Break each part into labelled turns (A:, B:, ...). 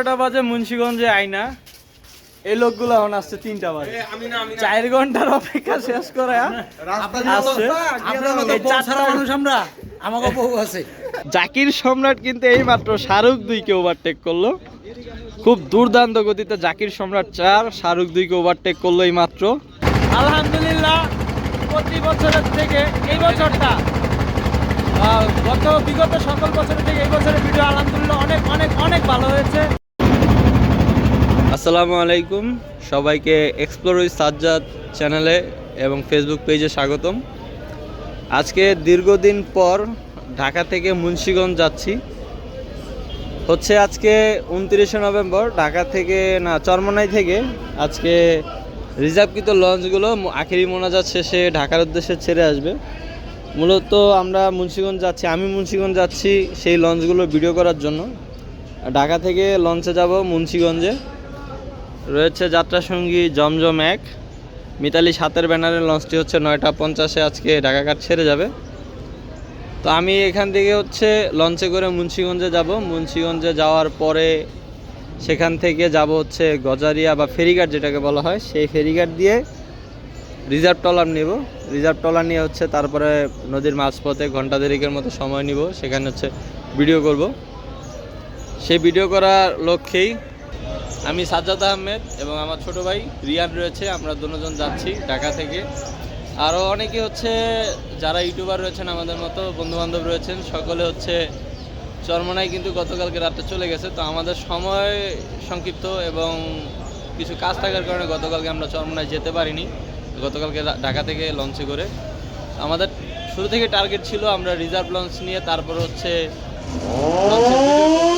A: এগারোটা বাজে মুন্সিগঞ্জে আইনা। এই লোকগুলো এখন আসছে তিনটা বাজে। চার ঘণ্টার অপেক্ষা শেষ করে আসছে
B: মানুষ আমরা আমাকে বহু আছে।
A: জাকির সম্রাট কিন্তু এই মাত্র শাহরুখ দুইকে ওভারটেক করল। খুব দুর্দান্ত গতিতে জাকির সম্রাট চার শাহরুখ দুইকে ওভারটেক করল এই মাত্র আলহামদুলিল্লাহ প্রতি বছরের থেকে এই বছরটা আহ, গত বিগত সকল বছরের থেকে এই বছরের ভিডিও আলহামদুলিল্লাহ অনেক অনেক অনেক ভালো হয়েছে। আসসালামু আলাইকুম। সবাইকে এক্সপ্লোর সাজ্জাদ চ্যানেলে এবং ফেসবুক পেজে স্বাগতম। আজকে দীর্ঘদিন পর ঢাকা থেকে মুন্সিগঞ্জ যাচ্ছি। হচ্ছে আজকে উনত্রিশে নভেম্বর, ঢাকা থেকে না, চরমনাই থেকে আজকে রিজার্ভকৃত লঞ্চগুলো আখেরি মোনাজাত শেষে ঢাকার উদ্দেশ্যে ছেড়ে আসবে। মূলত আমরা মুন্সিগঞ্জ যাচ্ছি, আমি মুন্সিগঞ্জ যাচ্ছি সেই লঞ্চগুলো ভিডিও করার জন্য। ঢাকা থেকে লঞ্চে যাব মুন্সিগঞ্জে। রয়েছে যাত্রা সঙ্গী জমজম এক। মিতালি সাতের ব্যানারের লঞ্চটি হচ্ছে নয়টা পঞ্চাশে। আজকে ঢাকাঘাট ছেড়ে যাবে। তো আমি এখান থেকে হচ্ছে লঞ্চে করে মুন্সিগঞ্জে যাব। মুন্সিগঞ্জে যাওয়ার পরে সেখান থেকে যাব হচ্ছে গজারিয়া বা ফেরিঘাট যেটাকে বলা হয়। সেই ফেরিঘাট দিয়ে রিজার্ভ ট্রলার নিব। রিজার্ভ ট্রলার নিয়ে হচ্ছে তারপরে নদীর মাঝপথে ঘণ্টা দেরিকের মতো সময় নিব। সেখানে হচ্ছে ভিডিও করব। সেই ভিডিও করার লক্ষ্যেই আমি সাজ্জাদ আহমেদ এবং আমার ছোট ভাই রিয়ান রয়েছে, আমরা দুজন যাচ্ছি ঢাকা থেকে। আরও অনেকে হচ্ছে যারা ইউটিউবার রয়েছেন আমাদের মতো, বন্ধুবান্ধব রয়েছেন, সকলে হচ্ছে চরমনায় কিন্তু গতকালকে রাতে চলে গেছে। তো আমাদের সময় সংক্ষিপ্ত এবং কিছু কাজ থাকার কারণে গতকালকে আমরা চরমনায় যেতে পারিনি। গতকালকে ঢাকা থেকে লঞ্চে করে। আমাদের শুরু থেকে টার্গেট ছিল আমরা রিজার্ভ লঞ্চ নিয়ে, তারপর হচ্ছে লঞ্চের video করব।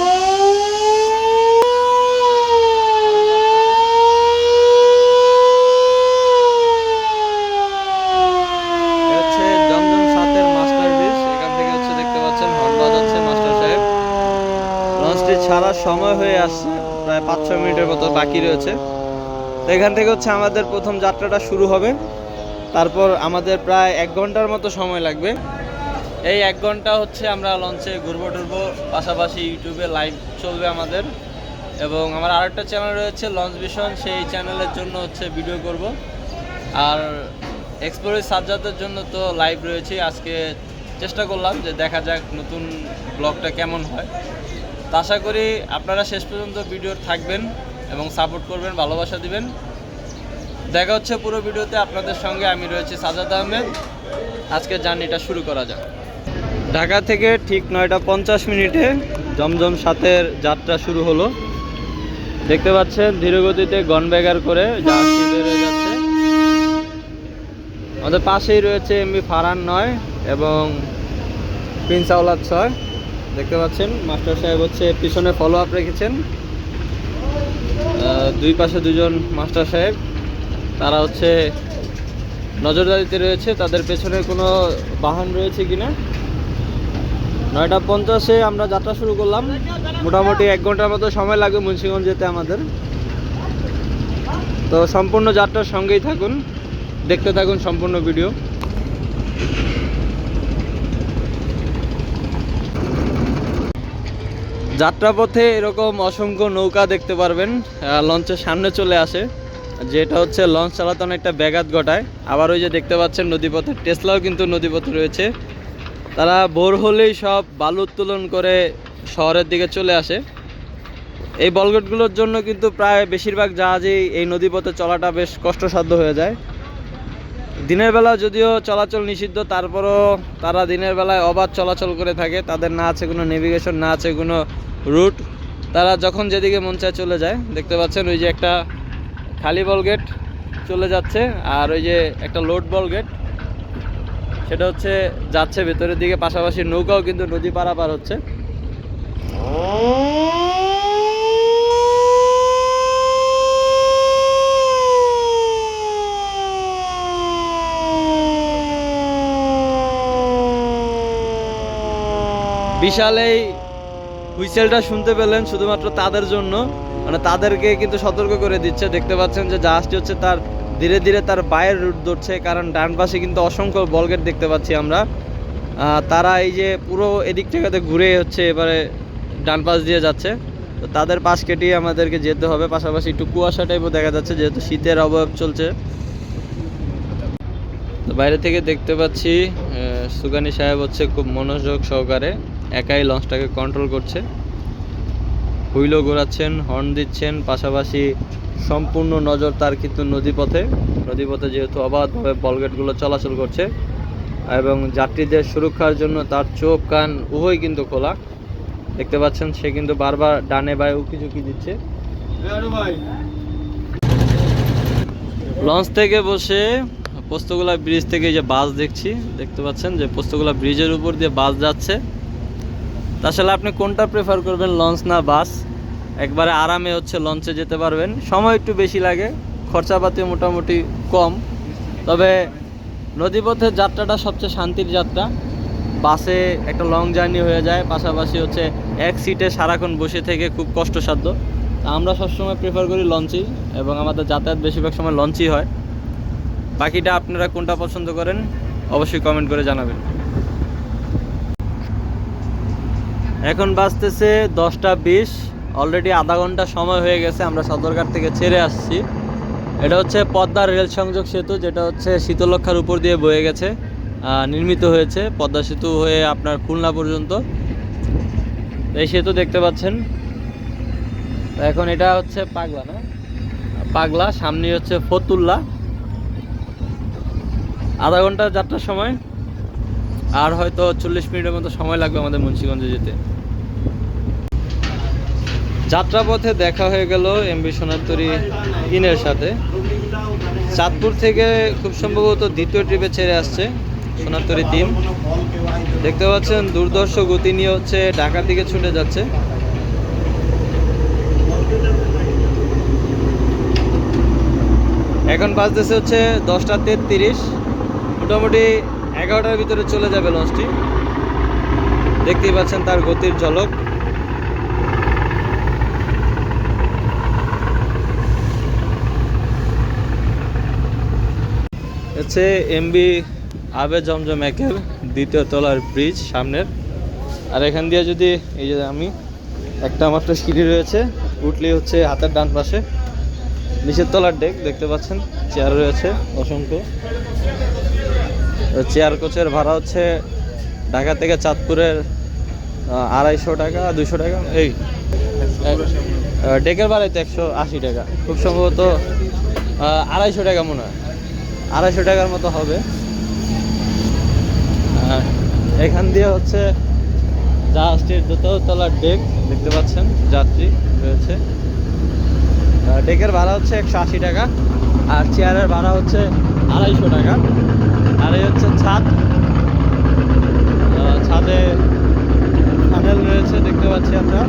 A: এটা হচ্ছে জমজম সাতের মাস্টার ব্রিজ এখান থেকে হচ্ছে দেখতে পাচ্ছেন হর্ন বাজাচ্ছে মাস্টার সাহেব লঞ্চটি ছাড়ার সময় হয়ে আসছে প্রায় পাঁচ ছয় মিনিটের মতো বাকি রয়েছে। তো এখান থেকে হচ্ছে আমাদের প্রথম যাত্রাটা শুরু হবে। তারপর আমাদের প্রায় এক ঘণ্টার মতো সময় লাগবে। এই এক ঘণ্টা হচ্ছে আমরা লঞ্চে ঘুরবো টুরবো, পাশাপাশি ইউটিউবে লাইভ চলবে আমাদের। এবং আমার আরেকটা চ্যানেল রয়েছে লঞ্চ ভিশন সেই চ্যানেলের জন্য হচ্ছে ভিডিও করব। আর এক্সপ্লোরে সাজ্জাদের জন্য তো লাইভ রয়েছে। আজকে চেষ্টা করলাম যে দেখা যাক নতুন ব্লগটা কেমন হয়। তো আশা করি আপনারা শেষ পর্যন্ত ভিডিও থাকবেন। এবং সাপোর্ট করবেন, ভালোবাসা দিবেন। দেখা হচ্ছে পুরো ভিডিওতে। আপনাদের সঙ্গে আমি রয়েছি সাজাদ আহমেদ। আজকে জার্নিটা শুরু করা যাক। ঢাকা থেকে ঠিক নয়টা পঞ্চাশ মিনিটে জমজম সাতের যাত্রা শুরু হলো। দেখতে পাচ্ছেন, ধীরগতিতে গনবেগার করে জাহাজটি বেড়ে যাচ্ছে। আমাদের পাশেই রয়েছে এমবি ফারান নয় এবং প্রিন্স আওলাদ ছয়। দেখতে পাচ্ছেন, মাস্টার সাহেব হচ্ছে পিছনে ফলো আপ রেখেছেন। দুই পাশে দুজন মাস্টার সাহেব। তারা হচ্ছে নজরদারিতে রয়েছে, তাদের পেছনে কোনো বাহন রয়েছে কিনা? নয়টা পঞ্চাশে আমরা যাত্রা শুরু করলাম। মোটামুটি এক ঘণ্টার মতো সময় লাগে মুন্সিগঞ্জ যেতে আমাদের। তো সম্পূর্ণ যাত্রার সঙ্গেই থাকুন, দেখতে থাকুন সম্পূর্ণ ভিডিও। যাত্রাপথে এরকম অসংখ্য নৌকা দেখতে পারবেন লঞ্চের সামনে চলে আসে, যেটা হচ্ছে লঞ্চ চালাতে অনেকটা ব্যাঘাত ঘটায়। আবার ওই যে দেখতে পাচ্ছেন নদীপথে, টেসলাও কিন্তু নদীপথে রয়েছে। তারা ভোর হলেই সব বালু উত্তোলন করে শহরের দিকে চলে আসে। এই বলগেটগুলোর জন্য কিন্তু প্রায় বেশিরভাগ জাহাজেই এই নদীপথে চলাটা বেশ কষ্টসাধ্য হয়ে যায়। দিনের বেলা যদিও চলাচল নিষিদ্ধ, তারপরও তারা দিনের বেলায় অবাধ চলাচল করে থাকে। তাদের না আছে কোনো নেভিগেশন না আছে কোনো রুট তারা যখন যেদিকে মন চায় চলে যায়। দেখতে পাচ্ছেন ওই যে একটা খালি বল গেট চলে যাচ্ছে আর ওই যে একটা লোড বল গেট সেটা হচ্ছে যাচ্ছে ভেতরের দিকে, পাশাপাশি নৌকাও কিন্তু নদী পারাপার হচ্ছে। বিশাল এই হুইসেলটা শুনতে পেলেন শুধুমাত্র তাদের জন্য। মানে তাদেরকে কিন্তু সতর্ক করে দিচ্ছে। দেখতে পাচ্ছেন যে জাহাজটি হচ্ছে তার ধীরে ধীরে তার বায়ের রুট ধরছে, কারণ ডান পাশে কিন্তু অসংখ্য বলগেট দেখতে পাচ্ছি আমরা। তারা এই যে পুরো এদিক থেকে ঘুরে হচ্ছে এবারে ডান পাশ দিয়ে যাচ্ছে। তো তাদের পাশ কেটেই আমাদেরকে যেতে হবে। পাশাপাশি একটু কুয়াশা টাইপও দেখা যাচ্ছে, যেহেতু শীতের অভাব চলছে। তো বাইরে থেকে দেখতে পাচ্ছি সুগানি সাহেব হচ্ছে খুব মনোযোগ সহকারে। একাই লঞ্চটাকে কন্ট্রোল করছে। হুইলও ঘোরাচ্ছেন হর্ন দিচ্ছেন, পাশাপাশি সম্পূর্ণ নজর তার কিন্তু নদীপথে। নদীপথে যেহেতু অবাধভাবে বলগেটগুলো চলাচল করছে এবং যাত্রীদের সুরক্ষার জন্য তার চোখ, কান, উভয় কিন্তু খোলা। দেখতে পাচ্ছেন সে কিন্তু বারবার ডানে বায়ে উকি ঝুঁকি দিচ্ছে। লঞ্চ থেকে বসে পোস্তগোলা ব্রিজ থেকে যে বাস দেখছি, দেখতে পাচ্ছেন যে পোস্তগোলা ব্রিজের উপর দিয়ে বাস যাচ্ছে। আসলে আপনি কোনটা প্রেফার করবেন, লঞ্চ না বাস? একবারে আরামে হচ্ছে লঞ্চে যেতে পারবেন। সময় একটু বেশি লাগে খরচাপাতি মোটামুটি কম। তবে নদীপথের যাত্রাটা সবচেয়ে শান্তির যাত্রা। বাসে একটা লং জার্নি হয়ে যায়, পাশাপাশি হচ্ছে এক সিটে সারাক্ষণ বসে থেকে খুব কষ্টসাধ্য। আমরা সবসময় প্রেফার করি লঞ্চই, এবং আমাদের যাতায়াত বেশিরভাগ সময় লঞ্চই হয়। বাকিটা আপনারা কোনটা পছন্দ করেন, অবশ্যই কমেন্ট করে জানাবেন। এখন বাজতেছে দশটা বিশ। অলরেডি আধা ঘণ্টা সময় হয়ে গেছে, আমরা সদরঘাট থেকে ছেড়ে আসছি। এটা হচ্ছে পদ্মা রেল সংযোগ সেতু, যেটা হচ্ছে শীতলক্ষার উপর দিয়ে বয়ে গেছে নির্মিত হয়েছে, পদ্মা সেতু হয়ে আপনার খুলনা পর্যন্ত। এই সেতু দেখতে পাচ্ছেন। এখন এটা হচ্ছে পাগলা, না? পাগলা, সামনে হচ্ছে ফতুল্লা। আধা ঘণ্টা যাত্রার সময়, আর হয়তো চল্লিশ মিনিটের মতো সময় লাগবে আমাদের মুন্সিগঞ্জে যেতে। যাত্রাপথে দেখা হয়ে গেল এমবি সোনারতরি ইনের সাথে। চাঁদপুর থেকে খুব সম্ভবত দ্বিতীয় ট্রিপে ছেড়ে আসছে সোনারতরি তিন দেখতে পাচ্ছেন দুর্দর্শ গতি নিয়ে হচ্ছে ঢাকার দিকে ছুটে যাচ্ছে। এখন বাজতেছে হচ্ছে দশটা তেত্রিশ। মোটামুটি এগারোটার ভিতরে চলে যাবে লঞ্চটি। দেখতেই পাচ্ছেন তার গতির ঝলক। হচ্ছে এমবি আবে জমজম একের দ্বিতীয় তলার ব্রিজ সামনের। আর এখান দিয়ে যদি, এই যে আমি, একটা মাত্র সিঁড়ি রয়েছে, উঠলি হচ্ছে হাতের ডান পাশে। নিচের তলার ডেক দেখতে পাচ্ছেন চেয়ার রয়েছে, অসংখ্য। চেয়ার কোচের ভাড়া হচ্ছে ঢাকা থেকে চাঁদপুরের আড়াইশো টাকা দুশো টাকা, এই ডেকের ভাড়াই তো একশো আশি টাকা। খুব সম্ভবত আড়াইশো টাকা মনে হয়। আড়াইশো টাকার মতো হবে। এখান দিয়ে হচ্ছে জাহাজটির দোতলার ডেক, দেখতে পাচ্ছেন, যাত্রী রয়েছে। ডেকের ভাড়া হচ্ছে একশো আশি টাকা, আর চেয়ারের ভাড়া হচ্ছে আড়াইশো টাকা। আর এই হচ্ছে ছাদ। ছাদে প্যানেল রয়েছে, দেখতে পাচ্ছি আমরা।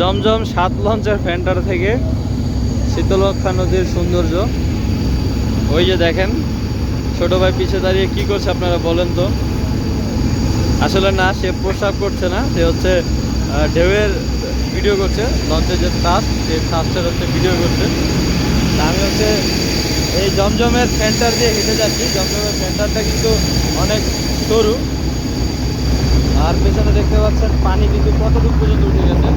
A: জমজম সাত লঞ্চের ফ্যান্টার থেকে শীতলক্ষা নদীর সৌন্দর্য। ওই যে দেখেন, ছোট ভাই পিছে দাঁড়িয়ে কি করছে আপনারা বলেন তো? আসলে না, সে প্রস্রাব করছে না, সে হচ্ছে ঢেউয়ের ভিডিও করছে, লঞ্চের যে ট্রাস্ট সেই ট্রাস্টের হচ্ছে ভিডিও করছে। আমি হচ্ছে এই জমজমের ফ্যান্টার দিয়ে হেঁটে যাচ্ছি। জমজমের ফ্যান্টারটা কিন্তু অনেক সরু। আর পেছনে দেখতে পাচ্ছেন, পানি কিন্তু কতটুকু পর্যন্ত উঠে গেছে।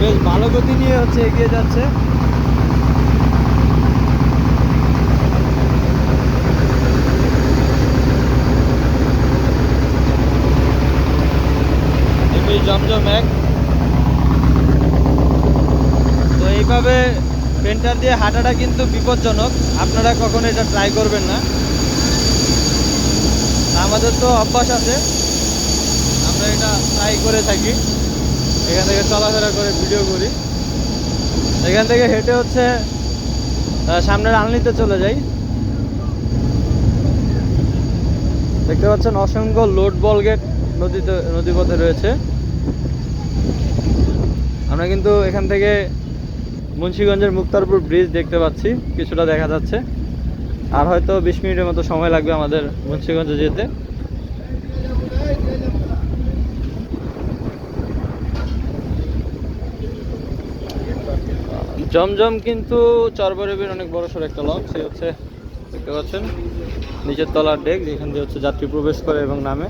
A: বেশ ভালো গতি নিয়ে হচ্ছে এগিয়ে যাচ্ছে। জমজম এক। তো এইভাবে পেন্টার দিয়ে হাঁটাটা কিন্তু বিপজ্জনক। আপনারা কখনো এটা ট্রাই করবেন না। আমাদের তো অভ্যাস আছে। আমরা এটা ট্রাই করে থাকি। এখান থেকে চলাফেরা করে ভিডিও করি। এখান থেকে হেঁটে হচ্ছে সামনের আলনিতে চলে যাই। দেখতে পাচ্ছেন অসংখ্য লোড বল গেট নদীতে, নদীপথে রয়েছে। আমরা কিন্তু এখান থেকে মুন্সিগঞ্জের মুক্তারপুর ব্রিজ দেখতে পাচ্ছি, কিছুটা দেখা যাচ্ছে। আর হয়তো বিশ মিনিটের মতো সময় লাগবে আমাদের মুন্সিগঞ্জে যেতে। জমজম কিন্তু চরবরবির অনেক বড় সড়ো একটা লঞ্চ সে হচ্ছে, দেখতে পাচ্ছেন, নিচের তলার ডেক যেখান দিয়ে হচ্ছে যাত্রী প্রবেশ করে এবং নামে।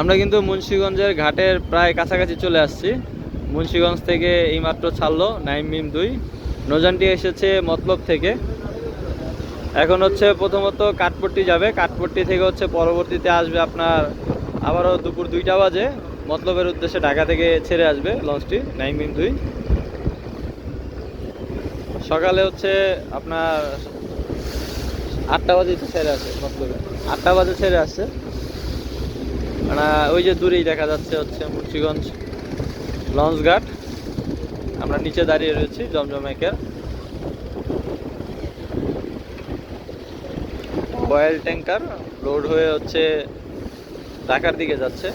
A: আমরা কিন্তু মুন্সিগঞ্জের ঘাটের প্রায় কাছাকাছি চলে আসছি। মুন্সিগঞ্জ থেকে এইমাত্র ছাড়লো নাইম মিম দুই। নজানটি এসেছে মতলব থেকে। এখন হচ্ছে প্রথমত কাঠপট্টি যাবে। কাঠপট্টি থেকে হচ্ছে পরবর্তীতে আসবে আপনার আবারও দুপুর দুইটা বাজে। মতলবের উদ্দেশ্যে ঢাকা থেকে ছেড়ে আসবে লঞ্চটি নাইম মিম দুই। সকালে হচ্ছে আপনার আটটা বাজে ছেড়ে আসে মতলবে। আটটা বাজে ছেড়ে আসছে। মানে ওই যে দূরেই দেখা যাচ্ছে হচ্ছে মুন্সিগঞ্জ লঞ্চ ঘাট আমরা নিচে দাঁড়িয়ে রয়েছি জমজম একের অয়েল ট্যাঙ্কার লোড হয়ে হচ্ছে ঢাকার দিকে যাচ্ছে।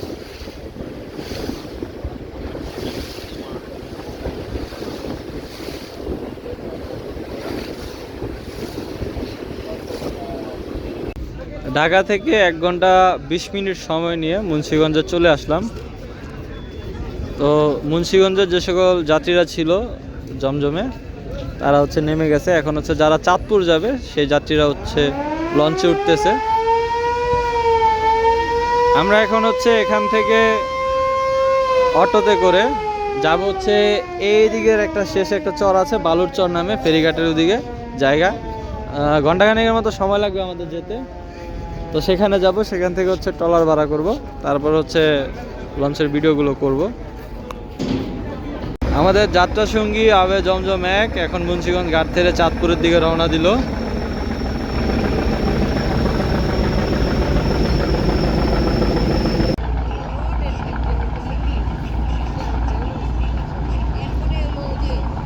A: ঢাকা থেকে এক ঘণ্টা বিশ মিনিট সময় নিয়ে মুন্সিগঞ্জে চলে আসলাম। তো মুন্সিগঞ্জের যে সকল যাত্রীরা ছিল জমজমে, তারা হচ্ছে নেমে গেছে। এখন হচ্ছে যারা চাঁদপুর যাবে, সেই যাত্রীরা হচ্ছে লঞ্চে উঠতেছে। আমরা এখন হচ্ছে এখান থেকে অটোতে করে যাব হচ্ছে এই দিকের একটা শেষে একটা চর আছে, বালুর চর নামে, ফেরিঘাটের ওদিকে জায়গা। ঘন্টাখানেকের মতো সময় লাগবে আমাদের যেতে। তো সেখানে যাব, সেখান থেকে হচ্ছে ট্রলার ভাড়া করব, তারপর হচ্ছে লঞ্চের ভিডিওগুলো করব। আমাদের যাত্রা সঙ্গী আবে জমজম এক, এখন মুন্সিগঞ্জ ঘাট থেকে চাঁদপুরের দিকে রওনা দিল।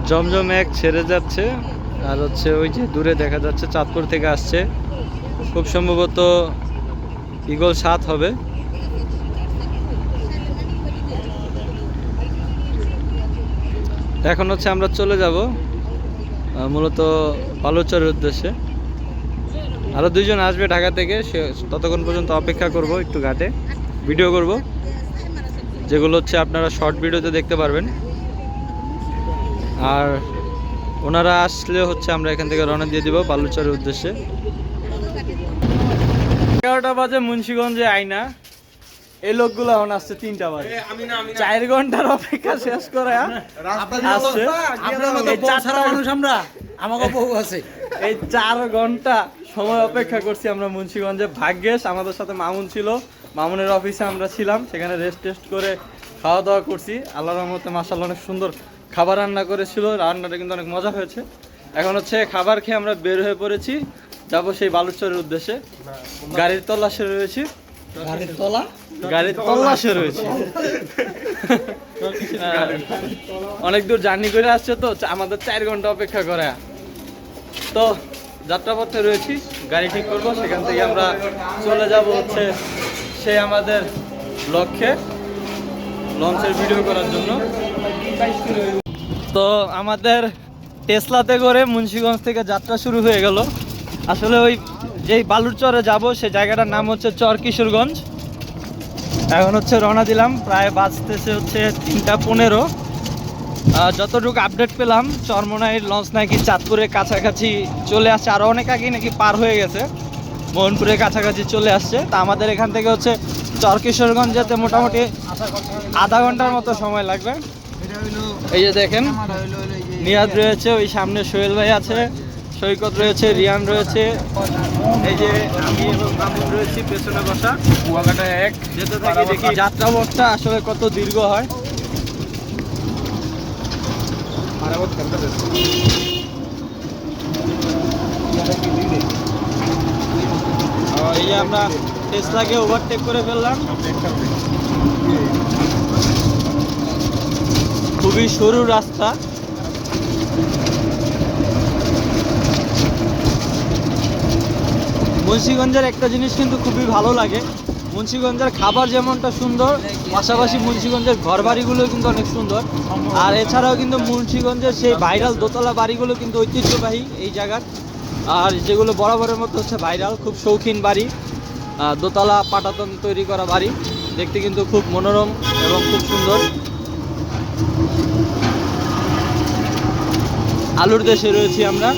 A: জমজম এক ছেড়ে যাচ্ছে। আর হচ্ছে ওই যে দূরে দেখা যাচ্ছে, চাঁদপুর থেকে আসছে। খুব সম্ভবত ইগল সাত হবে। এখন হচ্ছে আমরা চলে যাব মূলত বালুচরের উদ্দেশ্যে। আরও দুইজন আসবে ঢাকা থেকে, সে ততক্ষণ পর্যন্ত অপেক্ষা করব একটু ঘাটে। ভিডিও করব, যেগুলো হচ্ছে আপনারা শর্ট ভিডিওতে দেখতে পারবেন। আর ওনারা আসলে হচ্ছে আমরা এখান থেকে রওনা দিয়ে দিব বালুচরের উদ্দেশ্যে। এগারোটা বাজে মুন্সীগঞ্জে আইনা। এই লোকগুলো এখন আসছে তিনটা বাজে। চার ঘণ্টার অপেক্ষা শেষ করে আসছে। চারটা-
B: ছাড়া মানুষ আমরা। আমাকে বউ আছে।
A: এই চার ঘণ্টা সময় অপেক্ষা করছি আমরা মুন্সিগঞ্জে। ভাগ্যেশ আমাদের সাথে মামুন ছিল। মামুনের অফিসে আমরা ছিলাম। সেখানে রেস্ট টেস্ট করে খাওয়া দাওয়া করছি। আল্লাহ রহমতে মাসাল্লাহ অনেক সুন্দর খাবার রান্না করেছিল রান্নাটা কিন্তু অনেক মজা হয়েছে। এখন হচ্ছে খাবার খেয়ে আমরা বের হয়ে পড়েছি যাব সেই বালুচরের উদ্দেশ্যে। গাড়ির তল্লাশে রয়েছি।
B: গাড়ির তলা?
A: গাড়ির তল্লাশে রয়েছে। অনেক দূর জার্নি করে আসছে তো আমাদের চার ঘণ্টা অপেক্ষা করে। তো যাত্রাপথে রয়েছি গাড়ি ঠিক করব সেখান থেকে আমরা চলে যাব হচ্ছে সেই আমাদের লক্ষ্যে লঞ্চের ভিডিও করার জন্য। তো আমাদের টেসলাতে করে মুন্সীগঞ্জ থেকে যাত্রা শুরু হয়ে গেল। আসলে ওই যেই বালুর চরে যাব সেই জায়গাটার নাম হচ্ছে চর কিশোরগঞ্জ। এখন হচ্ছে রওনা দিলাম, প্রায় বাজতেছে হচ্ছে তিনটা পনেরো। যতটুকু আপডেট পেলাম চরমনাইয়ের লঞ্চ নাকি চাঁদপুরের কাছাকাছি চলে আসছে। আরও অনেক আগেই নাকি পার হয়ে গেছে, মোহনপুরের কাছাকাছি চলে আসছে। তা আমাদের এখান থেকে হচ্ছে চরকিশোরগঞ্জ যেতে মোটামুটি আধা ঘণ্টার মতো সময় লাগবে। এই যে দেখেন নিয়াদ রয়েছে ওই সামনে সোহেল ভাই আছে সৈকত রয়েছে রিয়ান রয়েছে এই যে আমি এবং মামুন রয়েছি পেছনে বসা। কুয়াকাটা এক যেতে থাকি দেখি যাত্রাপথটা আসলে কত দীর্ঘ হয়। এই যে আমরা টেসলাকে ওভারটেক করে ফেললাম। খুবই সরু রাস্তা। মুন্সিগঞ্জের একটা জিনিস কিন্তু খুবই ভালো লাগে। মুন্সিগঞ্জের খাবার যেমনটা সুন্দর, পাশাপাশি মুন্সিগঞ্জের ঘর বাড়িগুলো কিন্তু অনেক সুন্দর। আর এছাড়াও কিন্তু মুন্সিগঞ্জের সেই ভাইরাল দোতলা বাড়িগুলো কিন্তু ঐতিহ্যবাহী এই জায়গার। আর যেগুলো বরাবরের মতো হচ্ছে ভাইরাল, খুব শৌখিন বাড়ি। দোতলা পাটাতন তৈরি করা বাড়ি। দেখতে কিন্তু খুব মনোরম এবং খুব সুন্দর। আলুর দেশে রয়েছি আমরা।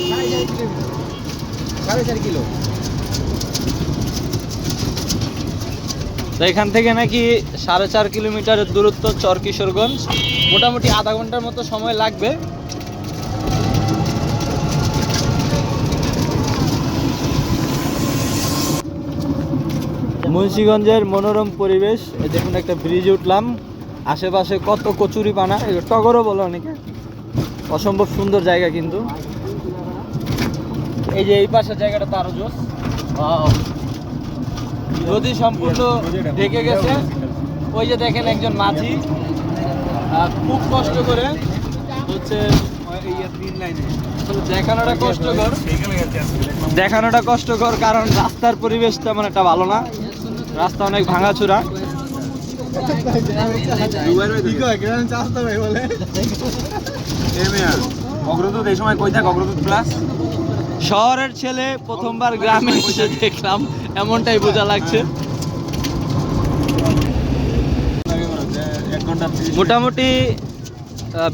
A: তো এখান থেকে নাকি সাড়ে চার কিলোমিটারের দূরত্ব চর কিশোরগঞ্জ মোটামুটি আধা ঘণ্টার মতো সময় লাগবে। মুন্সিগঞ্জের মনোরম পরিবেশ দেখুন একটা ব্রিজ উঠলাম। আশেপাশে কত কচুরি পানা টগরও বলে অনেকে। অসম্ভব সুন্দর জায়গা কিন্তু। এই যে এই পাশের জায়গাটা তো আরও জোস। নদী সম্পূর্ণ ঢেকে গেছে। ওই যে দেখেন একজন মাঝি খুব কষ্ট করে হচ্ছে দেখানোটা কষ্টকর। দেখানোটা কষ্টকর কারণ রাস্তার পরিবেশ তেমন একটা ভালো না। রাস্তা অনেক ভাঙাচুরা।
C: অগ্রদূত এই সময় কই থাক? অগ্রদূত প্লাস
A: শহরের ছেলে প্রথমবার গ্রামে এসে দেখলাম এমনটাই বোঝা লাগছে। মোটামুটি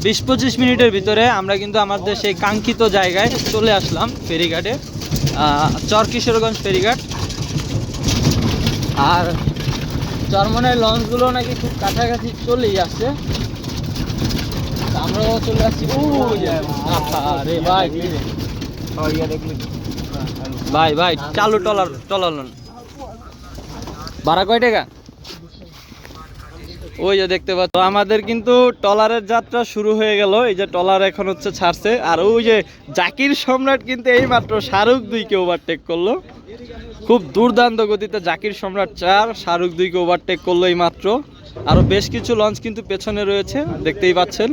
A: বিশ পঁচিশ মিনিটের ভিতরে আমরা কিন্তু আমাদের সেই কাঙ্ক্ষিত জায়গায় চলে আসলাম ফেরিঘাটে। চর কিশোরগঞ্জ ফেরিঘাট। আর চরমনের লঞ্চগুলো নাকি খুব কাছাকাছি চলেই আসছে। আমরাও চলে আসছি। ও রে ভাই। ভাই ভাই, চালু টলার টলার লোন। ভাড়া কয় টাকা? ওই যে দেখতে পাচ্ছ, আমাদের কিন্তু টলারের যাত্রা শুরু হয়ে গেল। এই যে টলার এখন হচ্ছে ছাড়ছে। আর ওই যে জাকির সম্রাট কিন্তু এই মাত্র শাহরুখ দুইকে ওভারটেক করল। খুব দুর্দান্ত গতিতে জাকির সম্রাট চার, শাহরুখ দুইকে ওভারটেক করল এই মাত্র আরও বেশ কিছু লঞ্চ কিন্তু পেছনে রয়েছে, দেখতেই পাচ্ছেন।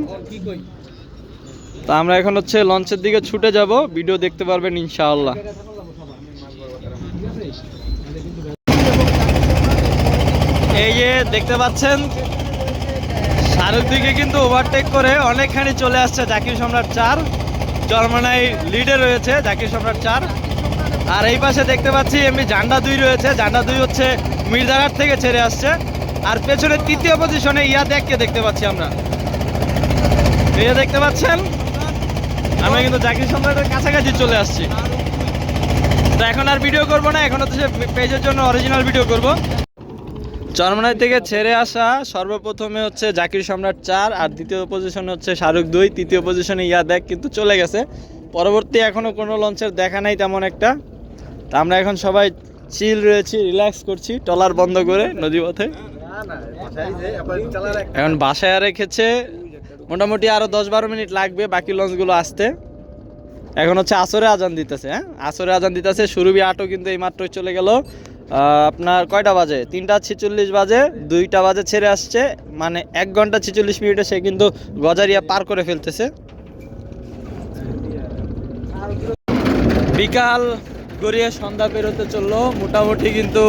A: তা আমরা এখন হচ্ছে লঞ্চের দিকে ছুটে যাব ভিডিও দেখতে পারবেন ইনশাআল্লাহ। এই যে দেখতে পাচ্ছেন, শাহরুখ দিকে কিন্তু ওভারটেক করে অনেকখানি চলে আসছে জাকির সম্রাট চার। জর্মানাই লিডে রয়েছে জাকির সম্রাট চার। আর এই পাশে দেখতে পাচ্ছি এমনি জান্ডা দুই রয়েছে, জান্ডা দুই হচ্ছে মির্জাঘাট থেকে ছেড়ে আসছে। আর পেছনে তৃতীয় পজিশনে ইয়া দেখকে দেখতে পাচ্ছি আমরা। এই যে দেখতে পাচ্ছেন? আমরা কিন্তু জাকির সম্রাটের কাছাকাছি চলে আসছি। তো এখন আর ভিডিও করব না, এখন হচ্ছে পেজের জন্য অরিজিনাল ভিডিও করব। চরমনাই থেকে ছেড়ে আসা সর্বপ্রথমে হচ্ছে জাকির সম্রাট চার, আর দ্বিতীয় পজিশনে হচ্ছে শাহরুখ দুই, তৃতীয় পজিশনে ইয়া দেখ কিন্তু চলে গেছে। পরবর্তী এখনও কোনো লঞ্চের দেখা নাই তেমন একটা। তা আমরা এখন সবাই চিল রয়েছি রিল্যাক্স করছি টলার বন্ধ করে নদীপথে। এখন বাসায় রেখেছে। মোটামুটি আরও দশ বারো মিনিট লাগবে বাকি লঞ্চগুলো আসতে। এখন হচ্ছে আসরে আজান দিতেছে হ্যাঁ? আসরে আজান দিতেছে, সুরভি আটো কিন্তু এই মাত্রই চলে গেল। আপনার কয়টা বাজে? তিনটা ছেচল্লিশ বাজে, দুইটা বাজে ছেড়ে আসছে। মানে এক ঘণ্টা ছেচল্লিশ মিনিটে সে কিন্তু গজারিয়া পার করে ফেলতেছে। বিকাল গড়িয়ে সন্ধ্যা পেরোতে চলল। মোটামুটি কিন্তু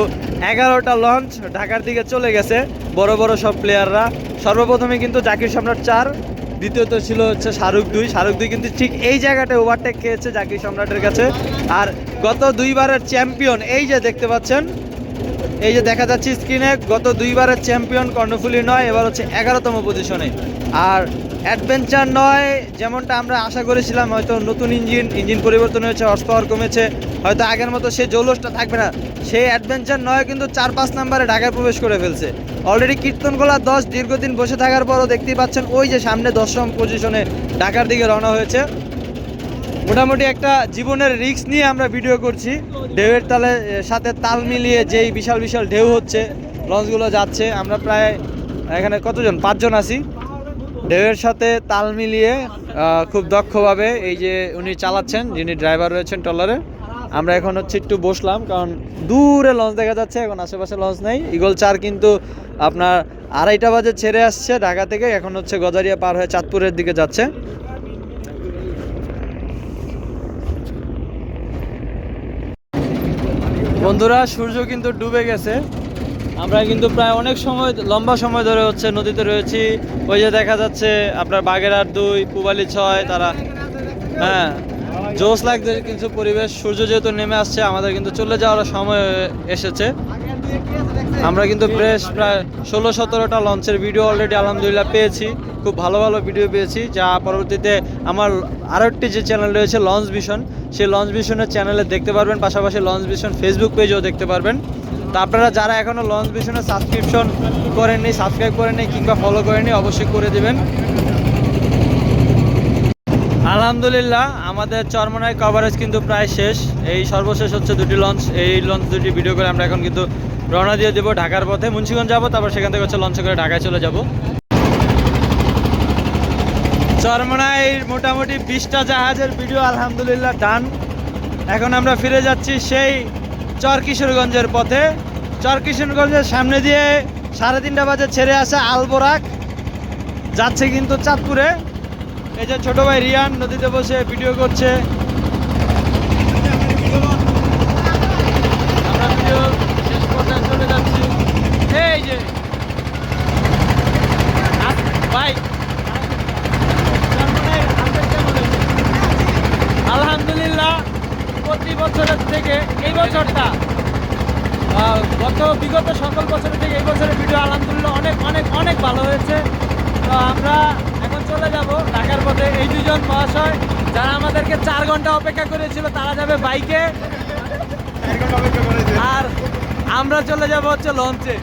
A: এগারোটা লঞ্চ ঢাকার দিকে চলে গেছে, বড় বড় সব প্লেয়াররা সর্বপ্রথমে কিন্তু জাকির সম্রাট চার, দ্বিতীয়ত ছিল হচ্ছে শাহরুখ দুই। শাহরুখ দুই কিন্তু ঠিক এই জায়গাটায় ওভারটেক খেয়েছে জাকির সম্রাটের কাছে। আর গত দুইবারের চ্যাম্পিয়ন এই যে দেখতে পাচ্ছেন, এই যে দেখা যাচ্ছে স্ক্রিনে গত দুইবারের চ্যাম্পিয়ন কর্ণফুলি নয়, এবার হচ্ছে এগারোতম পজিশনে আর অ্যাডভেঞ্চার নয়, যেমনটা আমরা আশা করেছিলাম, হয়তো নতুন ইঞ্জিন ইঞ্জিন পরিবর্তন হয়েছে হর্স পাওয়ার কমেছে, হয়তো আগের মতো সেই জৌলসটা থাকবে না। সেই অ্যাডভেঞ্চার নয়, কিন্তু চার পাঁচ নাম্বারে ঢাকায় প্রবেশ করে ফেলছে। অলরেডি কীর্তনগোলা দশ দীর্ঘদিন বসে থাকার পরও দেখতেই পাচ্ছেন, ওই যে সামনে দশম পজিশনে ঢাকার দিকে রওনা হয়েছে। মোটামুটি একটা জীবনের রিস্ক নিয়ে আমরা ভিডিও করছি। ঢেউয়ের তালে সাথে তাল মিলিয়ে যেই বিশাল বিশাল ঢেউ হচ্ছে, লঞ্চগুলো যাচ্ছে, আমরা প্রায় এখানে কতজন? পাঁচজন আছি। ঢেউয়ের সাথে তাল মিলিয়ে খুব দক্ষভাবে এই যে উনি চালাচ্ছেন, যিনি ড্রাইভার রয়েছেন ট্রলারে, আমরা এখন হচ্ছে একটু বসলাম, কারণ দূরে লঞ্চ দেখা যাচ্ছে, এখন আশেপাশে লঞ্চ নেই। ইগল চার কিন্তু আপনার আড়াইটা বাজে ছেড়ে আসছে ঢাকা থেকে, এখন হচ্ছে গজারিয়া পার হয়ে চাঁদপুরের দিকে যাচ্ছে। বন্ধুরা, সূর্য কিন্তু ডুবে গেছে। আমরা কিন্তু প্রায় অনেক সময়, লম্বা সময় ধরে হচ্ছে নদীতে রয়েছি। ওই যে দেখা যাচ্ছে আপনার বাগেরহাট দুই, পুবালি ছয়, তারা হ্যাঁ জোশ লাগছে কিন্তু পরিবেশ। সূর্য যেহেতু নেমে আসছে, আমাদের কিন্তু চলে যাওয়ার সময় এসেছে। আমরা কিন্তু বেশ প্রায় ষোলো, সতেরোটা লঞ্চের ভিডিও অলরেডি আলহামদুলিল্লাহ পেয়েছি। খুব ভালো ভালো ভিডিও পেয়েছি, যা পরবর্তীতে আমার আরও একটি যে চ্যানেল রয়েছে, লঞ্চ ভিশন। সেই লঞ্চ ভিশনের চ্যানেলে দেখতে পারবেন, পাশাপাশি লঞ্চ ভিশন ফেসবুক পেজেও দেখতে পারবেন। তো আপনারা যারা এখনও লঞ্চ ভিশনে সাবস্ক্রিপশন করেননি, সাবস্ক্রাইব করেননি কিংবা ফলো করেননি, অবশ্যই করে দেবেন। আলহামদুলিল্লাহ, আমাদের চরমনাই কভারেজ কিন্তু প্রায় শেষ। এই সর্বশেষ হচ্ছে দুটি লঞ্চ। এই লঞ্চ দুটি ভিডিও করে আমরা এখন কিন্তু রওনা দিয়ে দেবো ঢাকার পথে। মুন্সিগঞ্জ যাব, তারপর সেখান থেকে হচ্ছে লঞ্চে করে ঢাকায় চলে যাব। চরমনাইয়ের মোটামুটি বিশটা জাহাজের ভিডিও আলহামদুলিল্লাহ ডান এখন আমরা ফিরে যাচ্ছি সেই চর কিশোরগঞ্জের পথে। চর কিশোরগঞ্জের সামনে দিয়ে সাড়ে তিনটা বাজে ছেড়ে আসা আলবোরাক। যাচ্ছে কিন্তু চাঁদপুরে। এই যে ছোট ভাই রিয়ান নদীতে বসে ভিডিও করছে। আমরা চরমনাইয়ের আপডেট কেমন হয়েছে? আলহামদুলিল্লাহ প্রতি বছরের থেকে এই বছরটা গত বিগত সকল বছরের থেকে এই বছরের ভিডিও আলহামদুলিল্লাহ অনেক অনেক অনেক ভালো হয়েছে। তো আমরা এখন চলে যাব ঢাকার পথে। এই দুজন মহাশয় যারা আমাদেরকে চার ঘণ্টা অপেক্ষা করেছিল, তারা যাবে বাইকে। আর আমরা চলে যাব হচ্ছে লঞ্চে।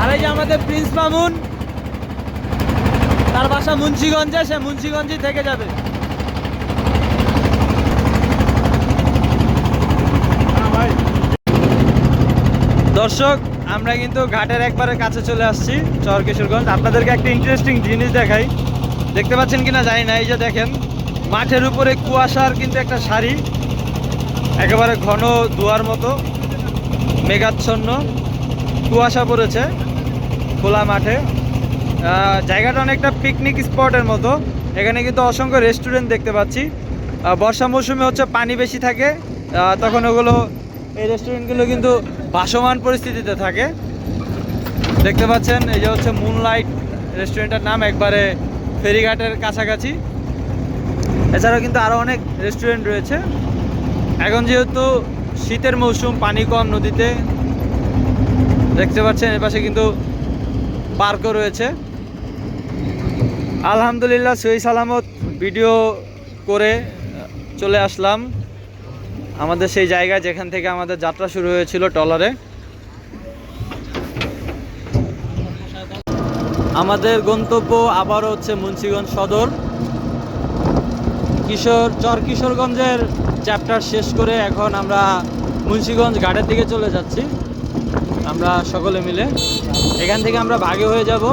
A: আর এই যে আমাদের প্রিন্স মামুন, তার বাসা মুন্সিগঞ্জে, সে মুন্সিগঞ্জই থেকে যাবে। দর্শক, আমরা কিন্তু ঘাটের একবারে কাছে চলে আসছি চর কিশোরগঞ্জ আপনাদেরকে একটা ইন্টারেস্টিং জিনিস দেখাই। দেখতে পাচ্ছেন কিনা জানি না, এই যে দেখেন, মাঠের উপরে কুয়াশার কিন্তু একটা শাড়ি একেবারে ঘন দুয়ার মতো, মেঘাচ্ছন্ন। কুয়াশা পড়েছে খোলা মাঠে। জায়গাটা অনেকটা পিকনিক স্পটের মতো। এখানে কিন্তু অসংখ্য রেস্টুরেন্ট দেখতে পাচ্ছি। বর্ষা মৌসুমে হচ্ছে পানি বেশি থাকে। তখন ওগুলো, এই রেস্টুরেন্টগুলো কিন্তু ভাসমান পরিস্থিতিতে থাকে। দেখতে পাচ্ছেন, এই যে হচ্ছে মুনলাইট রেস্টুরেন্টের নাম, একবারে ফেরিঘাটের কাছাকাছি। এছাড়াও কিন্তু আরও অনেক রেস্টুরেন্ট রয়েছে। এখন যেহেতু শীতের মৌসুম পানি কম নদীতে, দেখতে পাচ্ছেন, এর পাশে কিন্তু পার্কও রয়েছে। আলহামদুলিল্লাহ, সই সালামত ভিডিও করে চলে আসলাম। আমাদের সেই জায়গায় যেখান থেকে আমাদের যাত্রা শুরু হয়েছিল টলারে আমাদের গন্তব্য আবারও হচ্ছে মুন্সিগঞ্জ সদর। কিশোর, চর কিশোরগঞ্জের চ্যাপ্টার শেষ করে এখন আমরা মুন্সিগঞ্জ ঘাটের দিকে চলে যাচ্ছি। আমরা সকলে মিলে। এখান থেকে আমরা ভাগে হয়ে যাব।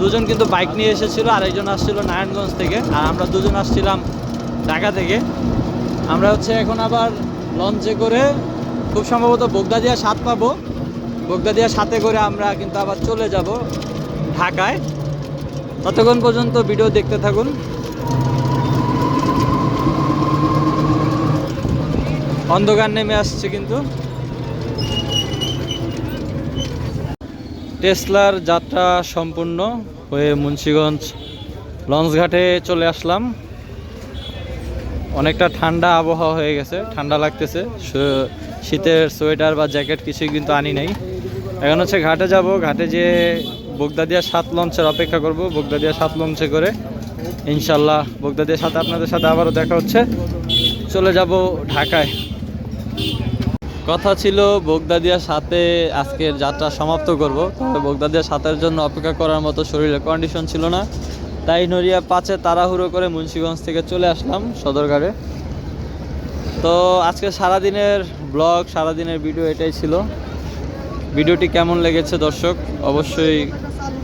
A: দুজন কিন্তু বাইক নিয়ে এসেছিল আর একজন আসছিল নারায়ণগঞ্জ থেকে। আর আমরা দুজন আসছিলাম ঢাকা থেকে। আমরা হচ্ছে এখন আবার লঞ্চে করে খুব সম্ভবত বগদাদিয়া সাত পাবো। বগদাদিয়া সাথে করে আমরা কিন্তু আবার চলে যাব ঢাকায়। ততক্ষণ পর্যন্ত ভিডিও দেখতে থাকুন। অন্ধকার নেমে আসছে কিন্তু। টেসলার যাত্রা সম্পূর্ণ হয়ে মুন্সিগঞ্জ লঞ্চঘাটে চলে আসলাম। অনেকটা ঠান্ডা আবহাওয়া হয়ে গেছে, ঠান্ডা লাগতেছে। শীতের সোয়েটার বা জ্যাকেট কিছুই কিন্তু আনি নাই। এখন হচ্ছে ঘাটে যাব, ঘাটে যে বগদাদিয়া সাত লঞ্চের অপেক্ষা করব, বগদাদিয়া সাত লঞ্চে করে ইনশাল্লাহ বগদাদিয়া সাথে আপনাদের সাথে আবারও দেখা হচ্ছে। চলে যাব ঢাকায়। কথা ছিল বগদাদিয়ার সাথে আজকের যাত্রা সমাপ্ত করব, তবে বগদাদিয়ার সাথের জন্য অপেক্ষা করার মতো শরীরের কন্ডিশন ছিল না। তাই নড়িয়া পাঁচে তাড়াহুড়ো করে মুন্সীগঞ্জ থেকে চলে আসলাম সদরঘাটে। তো আজকে সারাদিনের ব্লগ, সারাদিনের ভিডিও এটাই ছিল। ভিডিওটি কেমন লেগেছে দর্শক, অবশ্যই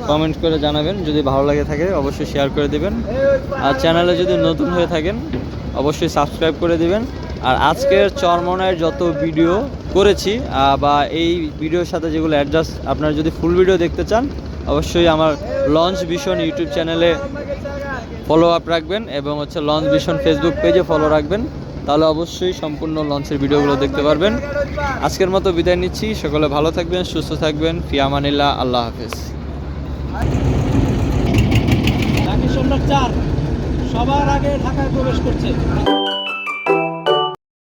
A: কমেন্ট করে জানাবেন। যদি ভালো লাগে থাকে, অবশ্যই শেয়ার করে দিবেন। আর চ্যানেলে যদি নতুন হয়ে থাকেন, অবশ্যই সাবস্ক্রাইব করে দিবেন। আর আজকের চরমনায়ের যত ভিডিও করেছি বা এই ভিডিওর সাথে যেগুলো অ্যাডজাস্ট আপনারা যদি ফুল ভিডিও দেখতে চান অবশ্যই আমার লঞ্চ ভিশন ইউটিউব চ্যানেলে ফলো আপ রাখবেন এবং হচ্ছে লঞ্চ ভিশন ফেসবুক পেজে ফলো রাখবেন। তাহলে অবশ্যই সম্পূর্ণ লঞ্চের ভিডিওগুলো দেখতে পারবেন। আজকের মতো বিদায় নিচ্ছি। সকলে ভালো থাকবেন, সুস্থ থাকবেন। ফিয়ামানিল্লাহ আল্লাহ হাফেজ।
B: সবার আগে ঢাকায় প্রবেশ করছে।